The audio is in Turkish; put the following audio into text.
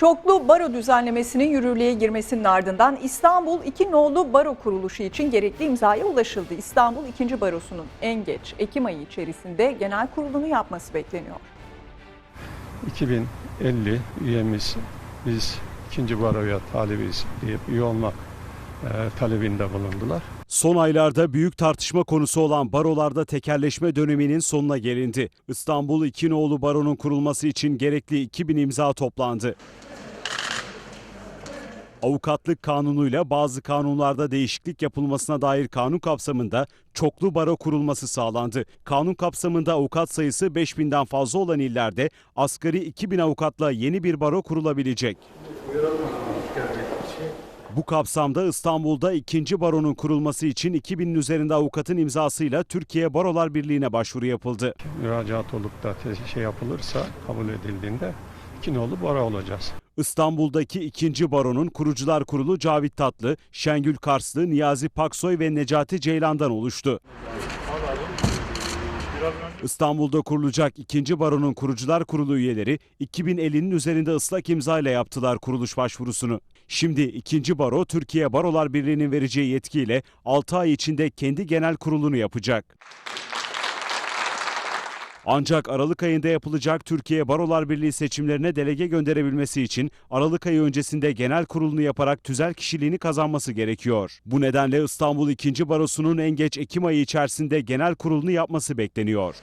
Çoklu baro düzenlemesinin yürürlüğe girmesinin ardından İstanbul 2 nolu baro kuruluşu için gerekli imzaya ulaşıldı. İstanbul 2. Barosu'nun en geç Ekim ayı içerisinde genel kurulunu yapması bekleniyor. 2050 üyemiz biz ikinci baroya talibiz deyip üye olmak e, talebinde bulundular. Son aylarda büyük tartışma konusu olan barolarda tekerleşme döneminin sonuna gelindi. İstanbul İkinoğlu Baro'nun kurulması için gerekli 2000 imza toplandı. Avukatlık kanunuyla bazı kanunlarda değişiklik yapılmasına dair kanun kapsamında çoklu baro kurulması sağlandı. Kanun kapsamında avukat sayısı 5000'den fazla olan illerde asgari 2000 avukatla yeni bir baro kurulabilecek. Bu kapsamda İstanbul'da ikinci baronun kurulması için 2000'in üzerinde avukatın imzasıyla Türkiye Barolar Birliği'ne başvuru yapıldı. Müracaat olup da şey yapılırsa kabul edildiğinde iki nolu baro olacağız. İstanbul'daki ikinci baronun kurucular kurulu Cavit Tatlı, Şengül Karslı, Niyazi Paksoy ve Necati Ceylan'dan oluştu. İstanbul'da kurulacak ikinci baronun kurucular kurulu üyeleri 2050'nin üzerinde ıslak imzayla yaptılar kuruluş başvurusunu. Şimdi ikinci baro Türkiye Barolar Birliği'nin vereceği yetkiyle 6 ay içinde kendi genel kurulunu yapacak. Ancak Aralık ayında yapılacak Türkiye Barolar Birliği seçimlerine delege gönderebilmesi için Aralık ayı öncesinde genel kurulunu yaparak tüzel kişiliğini kazanması gerekiyor. Bu nedenle İstanbul 2. Barosu'nun en geç Ekim ayı içerisinde genel kurulunu yapması bekleniyor.